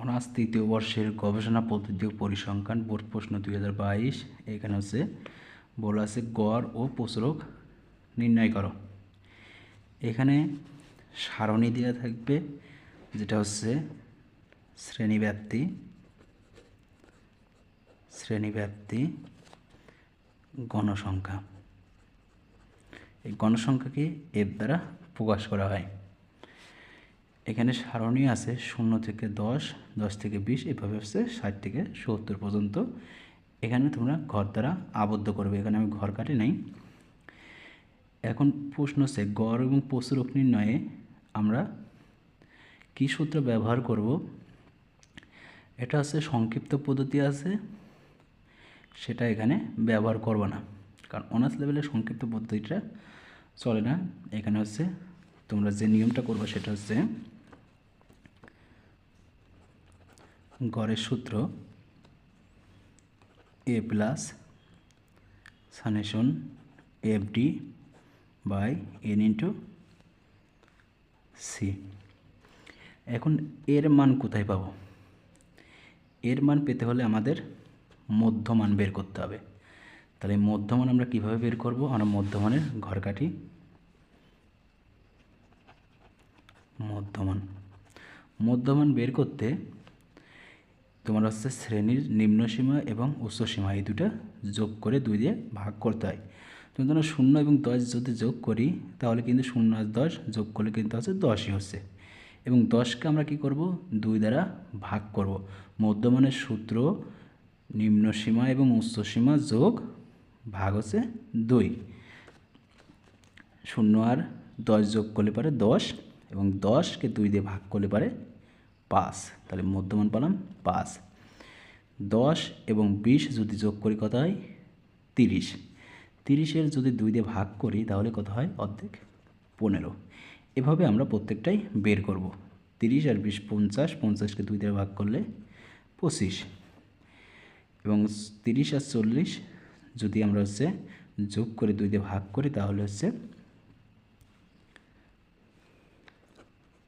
Honours তৃতীয় বর্ষের গবেষণা পদ্ধতি ও পরিসংখ্যান বোর্ড প্রশ্ন দুই হাজার বাইশ। এখানে হচ্ছে, বলা আছে গড় ও প্রচুরক নির্ণয় করো। এখানে সারণী দেওয়া থাকবে, যেটা হচ্ছে শ্রেণীব্যাপ্তি শ্রেণীব্যাপ্তি গণসংখ্যা এই গণসংখ্যাকে এর দ্বারা প্রকাশ করা হয়। এখানে সারণী আছে শূন্য থেকে দশ দশ থেকে বিশ, এভাবে হচ্ছে ষাট থেকে সত্তর পর্যন্ত। এখানে তোমরা ঘর দ্বারা আবদ্ধ করবে, এখানে আমি ঘর কাটি নাই। এখন প্রশ্ন হচ্ছে, গড় এবং প্রচুরক নির্ণয়ে আমরা কী সূত্র ব্যবহার করব? এটা হচ্ছে সংক্ষিপ্ত পদ্ধতি আছে, সেটা এখানে ব্যবহার করব না, কারণ অনার্স লেভেলে সংক্ষিপ্ত পদ্ধতিটা চলে না। এখানে হচ্ছে তোমরা যে নিয়মটা করবে সেটা হচ্ছে গড়ের সূত্র A plus summation F D by N into C এখন এর মান কোথায় পাবো? এর মান পেতে হলে আমাদের মধ্যমান বের করতে হবে। তাহলে মধ্যমান আমরা কীভাবে বের করব? আমরা মধ্যমানের ঘর কাটি মধ্যমান। মধ্যমান বের করতে তোমার হচ্ছে শ্রেণির নিম্ন সীমা এবং উচ্চ সীমা এই দুটা যোগ করে দুই দিয়ে ভাগ করতে হয়। তুমি ধরো শূন্য এবং দশ যদি যোগ করি, তাহলে কিন্তু শূন্য আর দশ যোগ করলে কিন্তু হচ্ছে দশই হচ্ছে। এবং দশকে আমরা কি করব? দুই দ্বারা ভাগ করব। মধ্যমানের সূত্র নিম্ন সীমা এবং উচ্চ সীমা যোগ ভাগ হচ্ছে দুই। শূন্য আর দশ যোগ করলে পারে দশ এবং দশকে দুই দিয়ে ভাগ করলে পারে পাঁচ। তাহলে মধ্যমান পেলাম পাঁচ। দশ এবং বিশ যদি যোগ করি কত হয়? তিরিশ। তিরিশের যদি দুই দিয়ে ভাগ করি তাহলে কত হয়? অর্ধেক। পনেরো। এভাবে আমরা প্রত্যেকটাই বের করব। তিরিশ আর বিশ পঞ্চাশ, পঞ্চাশকে দুই দিয়ে ভাগ করলে পঁচিশ। এবং তিরিশ আর চল্লিশ যদি আমরা হচ্ছে যোগ করে দুই দিয়ে ভাগ করি তাহলে হচ্ছে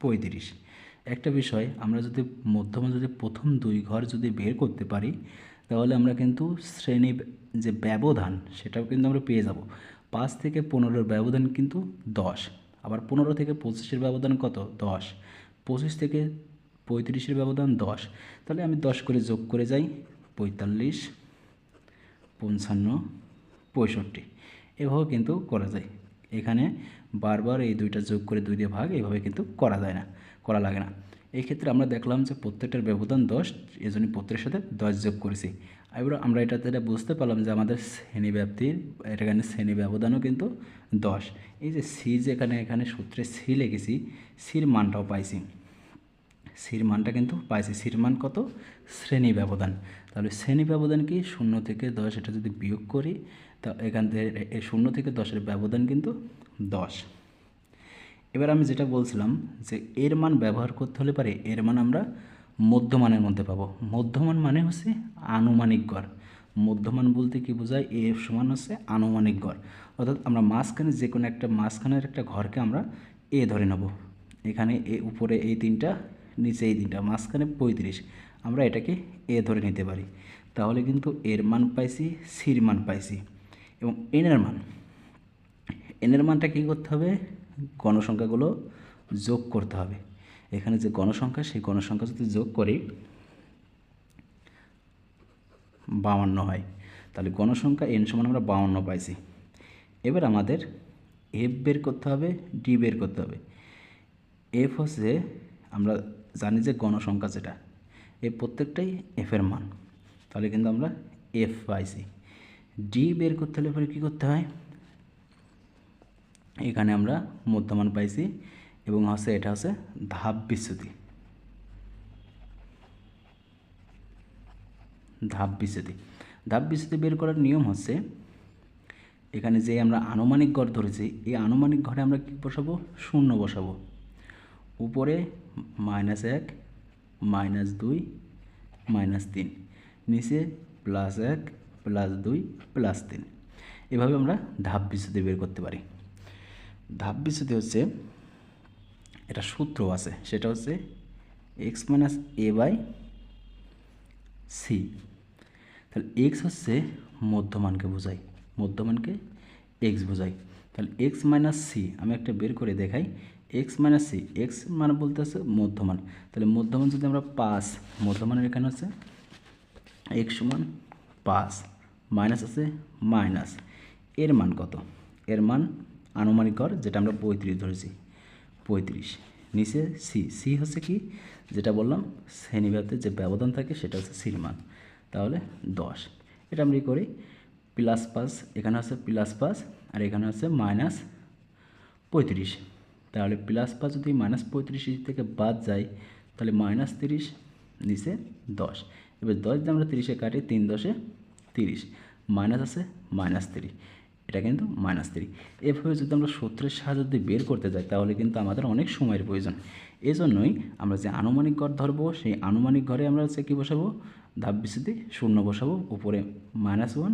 পঁয়ত্রিশ। একটা বিষয়, আমরা যদি মধ্যমা যদি প্রথম দুই ঘর যদি বের করতে পারি, তাহলে আমরা কিন্তু শ্রেণি যে ব্যবধান, সেটাও কিন্তু আমরা পেয়ে যাব। পাঁচ থেকে পনেরোর ব্যবধান কিন্তু দশ, আবার পনেরো থেকে পঁচিশের ব্যবধান কত? দশ। পঁচিশ থেকে পঁয়ত্রিশের ব্যবধান দশ। তাহলে আমি দশ করে যোগ করে যাই, পঁয়তাল্লিশ, পঞ্চান্ন, পঁয়ষট্টি। এভাবে কিন্তু করা যায়। এখানে বারবার এই দুইটা যোগ করে দুই দিয়ে ভাগ, এভাবে কিন্তু করা যায় না। করা লাগে না। এই ক্ষেত্রে আমরা দেখলাম যে প্রত্যেকটার ব্যবধান দশ এই জন্য প্রত্যেকের সাথে দশ যোগ করেছি। এবার আমরা এটা এটা বুঝতে পারলাম যে আমাদের শ্রেণি ব্যাপ্তির, এখানে শ্রেণি ব্যবধানও কিন্তু দশ। এই যে সি যেখানে এখানে সূত্রে সি লেগেছি সির মানটাও পাইছি। সির মানটা কিন্তু পাইছি। সির মান কত? শ্রেণি ব্যবধান। তাহলে শ্রেণি ব্যবধান কি? শূন্য থেকে দশ, এটা যদি বিয়োগ করি, তা এখান থেকে শূন্য থেকে দশের ব্যবধান কিন্তু দশ। এবার আমি যেটা বলছিলাম যে এর মান ব্যবহার করতে হলে পারে এর মান আমরা মধ্যমানের মধ্যে পাবো। মধ্যমান মানে হচ্ছে আনুমানিক গড়। মধ্যমান বলতে কি বোঝায়? এ সমান হচ্ছে আনুমানিক গড়। অর্থাৎ আমরা মাঝখানে যে কোনো একটা মাঝখানের একটা ঘরকে আমরা এ ধরে নেব। এখানে এ উপরে এই তিনটা, নিচে এই তিনটা, মাঝখানে পঁয়ত্রিশ। আমরা এটাকে এ ধরে নিতে পারি। তাহলে কিন্তু এর মান পাইছি, সির মান পাইছি। এবং এনের মান। এনের মানটা কী করতে হবে? গণসংখ্যাগুলো যোগ করতে হবে। এখানে যে গণসংখ্যা, সেই গণসংখ্যা যদি যোগ করি, বাউান্ন হয়, তাহলে গণসংখ্যা এন সমান আমরা বাউান্ন পাইছি। এবার আমাদের এফ বের করতে হবে ডি বের করতে হবে। এফ হচ্ছে, আমরা জানি যে গণসংখ্যা যেটা, এই প্রত্যেকটাই এফের মান। তাহলে কিন্তু আমরা এফ পাইছি। ডি বের করতে হলে পরে কী করতে হয়? এখানে আমরা মধ্যমান পাইছি এবং হচ্ছে এটা হচ্ছে ধাপ বিচ্যুতি। ধাপ বিচ্যুতি। ধাপ বিচ্যুতি বের করার নিয়ম হচ্ছে এখানে যে আমরা আনুমানিক ঘর ধরেছি, এই আনুমানিক ঘরে আমরা কী বসাবো? শূন্য বসাবো। উপরে মাইনাস এক, মাইনাস দুই, মাইনাস তিন। নিচে প্লাস এক, প্লাস দুই, প্লাস তিন। এভাবে আমরা ধাপ বিচ্যুতি বের করতে পারি। ধাপ বিচ্যুতি হচ্ছে এটা সূত্র আছে, সেটা হচ্ছে X minus A by C তাহলে এক্স হচ্ছে মধ্যমানকে বোঝায়, মধ্যমানকে এক্স বোঝায়। তাহলে এক্স মাইনাস সি আমি একটা বের করে দেখাই এক্স মাইনাস সি এক্স মানে বলতে আছে মধ্যমান। তাহলে মধ্যমান যদি আমরা পাস মধ্যমানের এখানে হচ্ছে এক্স সমান পাঁচ মাইনাস আছে মাইনাস এর মান কত? এর মান আনুমানিক গড় যেটা আমরা পঁয়ত্রিশ ধরেছি। পঁয়ত্রিশ। নিচে সি সি হচ্ছে কি? যেটা বললাম শ্রেণীব্যাপ্তের যে ব্যবধান থাকে, সেটা হচ্ছে সির মান। তাহলে দশ। এটা আমরা করি? প্লাস পাঁচ, এখানে আছে প্লাস পাঁচ, আর এখানে আছে মাইনাস পঁয়ত্রিশ। তাহলে প্লাস পাঁচ যদি মাইনাস পঁয়ত্রিশ থেকে বাদ যায়, তাহলে মাইনাস তিরিশ, নিচে দশ। এবার দশ দিয়ে আমরা তিরিশে কাটি, তিন দশে তিরিশ। মাইনাস আছে মাইনাস তিরিশ। এটা কিন্তু মাইনাস থ্রি এভাবে যদি আমরা সূত্রের সাহায্যে যদি বের করতে যাই, তাহলে কিন্তু আমাদের অনেক সময়ের প্রয়োজন। এই জন্যই আমরা যে আনুমানিক ঘর ধরবো, সেই আনুমানিক ঘরে আমরা হচ্ছে কী বসাবো? ধাপ বিসিতে শূন্য বসাবো, উপরে minus one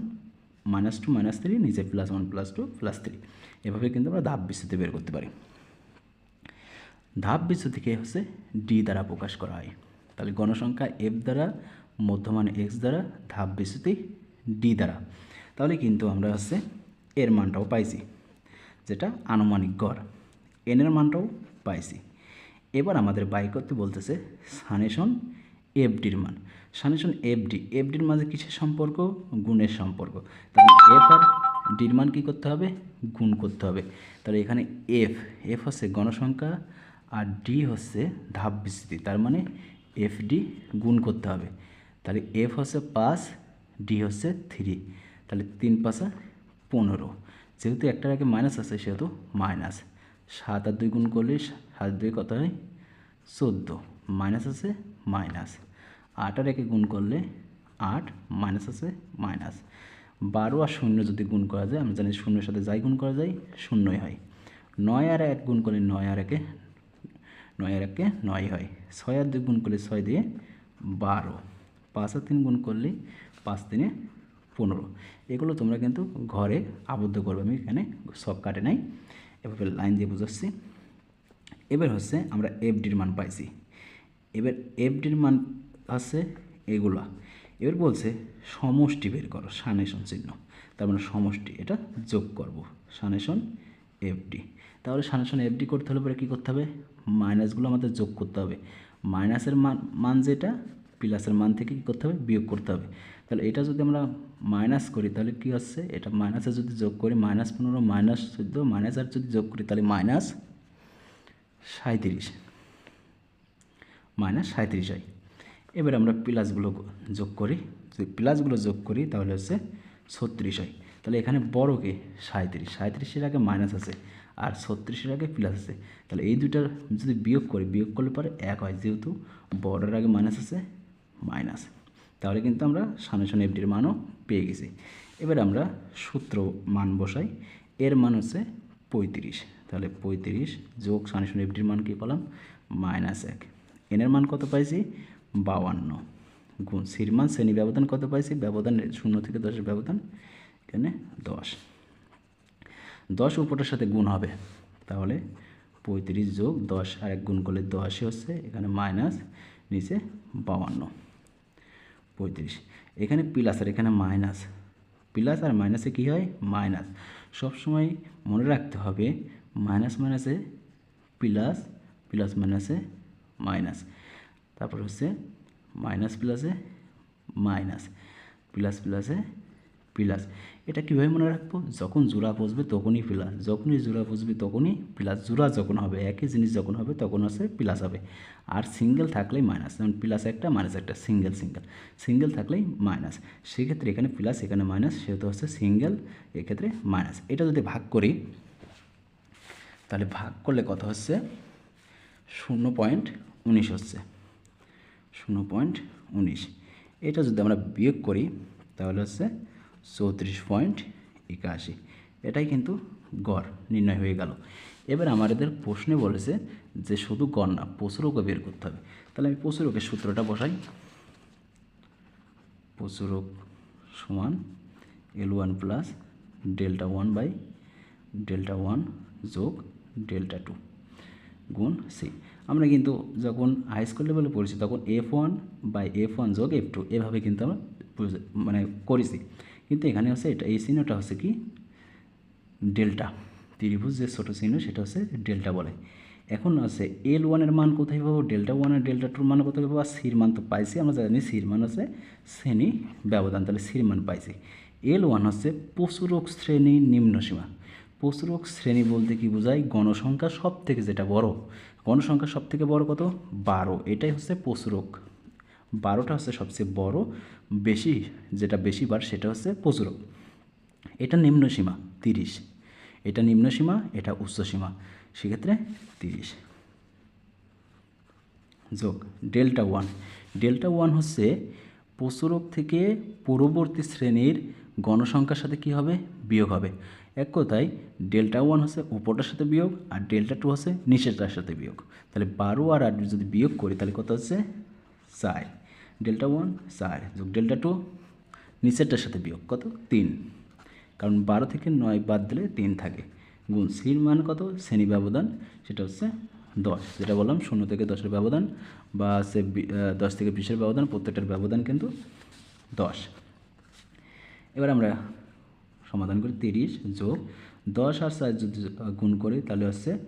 minus two minus three নিচে plus one plus two plus three এভাবে কিন্তু আমরা ধাপ বিসিতে বের করতে পারি। ধাপ বিচ্যুতিকে হচ্ছে ডি দ্বারা প্রকাশ করা হয়। তাহলে গণসংখ্যা এফ দ্বারা, মধ্যমান এক্স দ্বারা, ধাপ বিচ্যুতি ডি দ্বারা। তাহলে কিন্তু আমরা হচ্ছে এর মানটাও পাইছি, যেটা আনুমানিক গড়। এনের মানটাও পাইছি। এবার আমাদের বাই করতে বলতেছে সানেশন এফডির মান। সানেশন এফডি, এফডির মাঝে কিসের সম্পর্ক? গুণের সম্পর্ক। তাহলে এফ আর ডির মান কী করতে হবে? গুণ করতে হবে। তাহলে এখানে এফ এফ হচ্ছে গণসংখ্যা আর ডি হচ্ছে ধাপ বিস্তৃতি। তার মানে এফ ডি গুণ করতে হবে। তাহলে এফ হচ্ছে পাঁচ, ডি হচ্ছে থ্রি। তাহলে তিন পাঁচা পনেরো। যেহেতু একটার আগে মাইনাস আছে, সেহেতু মাইনাস সাত আর দুই গুণ করলে সাত দুই কত হয়? চোদ্দ। মাইনাস আছে মাইনাস আট আর একে গুণ করলে আট মাইনাস আছে মাইনাস বারো আর শূন্য যদি গুণ করা যায়, আমরা জানি শূন্যের সাথে যাই গুণ করা যায়, শূন্যই হয়। নয় আর এক গুণ করলে নয় আর একে নয় আর একে নয় হয়। ছয় আর দুই গুণ করলে ছয় দিয়ে বারো। পাঁচ আর তিন গুণ করলে পাঁচ তিনে পনেরো। এগুলো তোমরা কিন্তু ঘরে আবদ্ধ করবে। আমি এখানে সব কাটে নাই, এভাবে লাইন দিয়ে বুঝাচ্ছি। এবার হচ্ছে আমরা এফডির মান পাইছি। এবার এফডির মান আছে এগুলা। এবার বলছে সমষ্টি বের করো, সানেশন চিহ্ন। তার মানে সমষ্টি, এটা যোগ করব, সানেশন এফডি তাহলে সানেশন এফডি করতে হলে পরে কী করতে হবে? মাইনাসগুলো আমাদের যোগ করতে হবে। মাইনাসের মান মান যেটা, প্লাসের মান থেকে কী করতে হবে? বিয়োগ করতে হবে। তাহলে এটা যদি আমরা মাইনাস করি, তাহলে কী হচ্ছে? এটা মাইনাসে যদি যোগ করি, মাইনাস পনেরো, মাইনাস চোদ্দ, মাইনাস আর যদি যোগ করি, তাহলে মাইনাস সাঁত্রিশ মাইনাস সাঁত্রিশ হয় এবার আমরা প্লাসগুলো যোগ করি। যদি প্লাসগুলো যোগ করি, তাহলে হচ্ছে ছত্রিশ হয় তাহলে এখানে বড়কে সাঁত্রিশ সাঁত্রিশের আগে মাইনাস আছে আর ছত্রিশের আগে প্লাস আছে। তাহলে এই দুইটার যদি বিয়োগ করি, বিয়োগ করলে পরে এক হয়, যেহেতু বড়ের আগে মাইনাস আছে, মাইনাস। তাহলে কিন্তু আমরা সানেশন এফডির মানও পেয়ে গেছি। এবার আমরা সূত্র মান বসাই। এর মান হচ্ছে পঁয়ত্রিশ। তাহলে পঁয়ত্রিশ যোগ সানেশন এফডির মান কী পেলাম? মাইনাস এক। এনের মান কত পাইছি? বাউান্ন গুণ সির মান শ্রেণি ব্যবধান কত পাইছি? ব্যবধান শূন্য থেকে দশের ব্যবধান এখানে দশ। দশ উপরটার সাথে গুণ হবে। তাহলে পঁয়ত্রিশ যোগ দশ আর এক গুণ করলে দশই হচ্ছে এখানে মাইনাস নিচে বাউান্ন পঁয়ত্রিশ। এখানে প্লাস আর এখানে মাইনাস প্লাস আর মাইনাসে কি হয়? মাইনাস সবসময় মনে রাখতে হবে মাইনাস মাইনাসে প্লাস প্লাস মাইনাসে মাইনাস তারপর হচ্ছে মাইনাস প্লাসে মাইনাস প্লাস প্লাসে প্লাস। এটা কীভাবে মনে রাখব? যখন জোড়া বসবে তখনই প্লাস। যখনই জোড়া বসবে তখনই প্লাস। জোড়া যখন হবে, একই জিনিস যখন হবে তখন হচ্ছে প্লাস হবে। আর সিঙ্গেল থাকলেই মাইনাস। যেমন প্লাস একটা, মাইনাস একটা। Single single. সিঙ্গেল থাকলেই মাইনাস। সেক্ষেত্রে এখানে প্লাস, এখানে মাইনাস। সেহেতু হচ্ছে সিঙ্গেল, এক্ষেত্রে মাইনাস। এটা যদি ভাগ করি, তাহলে ভাগ করলে কত হচ্ছে? শূন্য পয়েন্ট উনিশ হচ্ছে। শূন্য পয়েন্ট উনিশ। এটা যদি আমরা বিয়োগ করি, তাহলে হচ্ছে চৌত্রিশ পয়েন্ট একাশি। এটাই কিন্তু গড় নির্ণয় হয়ে গেল। এবার আমাদের প্রশ্নে বলেছে যে শুধু গড় না প্রচুরকও বের করতে হবে। তাহলে আমি প্রচুরকের সূত্রটা বসাই। প্রচুরক সমান L one plus delta one by delta one যোগ ডেল্টা টু গুণ সি আমরা কিন্তু যখন হাই স্কুল লেভেলে পড়েছি, তখন F one by F one যোগ এফ টু এভাবে কিন্তু আমরা মানে করেছি। কিন্তু এখানে হচ্ছে এটা, এই চিহ্নটা হচ্ছে কি? ডেল্টা। ত্রিভুজ যে ছোটো চিহ্ন, সেটা হচ্ছে ডেল্টা বলে। এখন আছে এল ওয়ানের মান কোথায় পাবো? ডেল্টা ওয়ান আর ডেল্টা টুর মান কোথায় পাবো? আর সির মান তো পাইছি, আমরা জানি সির মান হচ্ছে শ্রেণি ব্যবধান, তাহলে সির মান পাইছি। এল ওয়ান হচ্ছে পশুরক শ্রেণি নিম্নসীমা পশুরক শ্রেণি বলতে কি বোঝায়? গণসংখ্যা সব থেকে যেটা বড়, গণসংখ্যা সব থেকে বড় কত? বারো। এটাই হচ্ছে পশুরক বারোটা হচ্ছে সবচেয়ে বড়, বেশি যেটা বেশি বার সেটা হচ্ছে পশুরক এটা নিম্ন সীমা, তিরিশ। এটা নিম্ন সীমা, এটা উচ্চ সীমা, সেক্ষেত্রে তিরিশ। যোগ, ডেল্টা ওয়ান। ডেল্টা ওয়ান হচ্ছে পশুরোগ থেকে পূর্ববর্তী শ্রেণির গণসংখ্যার সাথে কি হবে? বিয়োগ হবে। এক কথায়, ডেল্টা ওয়ান হচ্ছে উপরটার সাথে বিয়োগ আর ডেল্টা টু হচ্ছে নিচেরটার সাথে বিয়োগ। তাহলে বারো আর আট যদি বিয়োগ করি, তাহলে কত হচ্ছে? চার। ডেল্টা ওয়ান চার যোগ ডেল্টা টু নিচেরটার সাথে বিয়োগ, কত? তিন। কারণ বারো থেকে নয় বাদ দিলে তিন থাকে। গুণ সির মান কত? শ্রেণি ব্যবধান, সেটা হচ্ছে দশ। যেটা বললাম, শূন্য থেকে দশের ব্যবধান বা সে দশ থেকে বিশের ব্যবধান, প্রত্যেকটার ব্যবধান কিন্তু দশ। এবার আমরা সমাধান করি তিরিশ যোগ দশ আর চার যদি গুণ করি, তাহলে হচ্ছে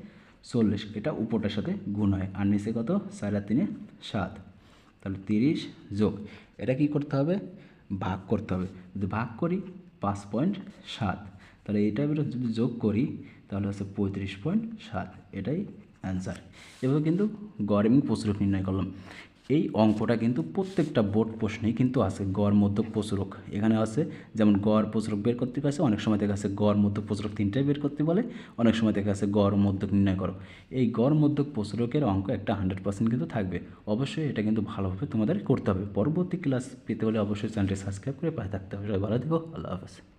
চল্লিশ। এটা উপরটার সাথে গুণ হয়। আর নিচে কত? চার তিনে সাত। তাহলে তিরিশ যোগ, এটা কি করতে হবে? ভাগ করতে হবে। যদি ভাগ করি, পাঁচ পয়েন্ট সাত। তাহলে এটা যদি যোগ করি, তাহলে হচ্ছে পঁয়ত্রিশ পয়েন্ট সাত। এটাই অ্যান্সার। এভাবে কিন্তু গড় এবং প্রচুরক নির্ণয় করলাম। এই অঙ্কটা কিন্তু প্রত্যেকটা বোর্ড প্রশ্নেই কিন্তু আছে, গড় মধ্যক প্রচুরক। এখানে আছে যেমন গড়, প্রচুরক বের করতে পারছে অনেক সময় দেখা আছে গড় মধ্যক প্রচুরক তিনটাই বের করতে বলে, অনেক সময় দেখা আছে গড় মধ্যক নির্ণয় করো। এই গড় মধ্যক প্রচুরকের অঙ্ক একটা হান্ড্রেড পার্সেন্ট কিন্তু থাকবে। অবশ্যই এটা কিন্তু ভালোভাবে তোমাদের করতে হবে। পরবর্তী ক্লাস পেতে হলে অবশ্যই চ্যানেলটি সাবস্ক্রাইব করে পাশে থাকতে হবে। সবাই ভালো থেকো, আল্লাহ হাফেজ।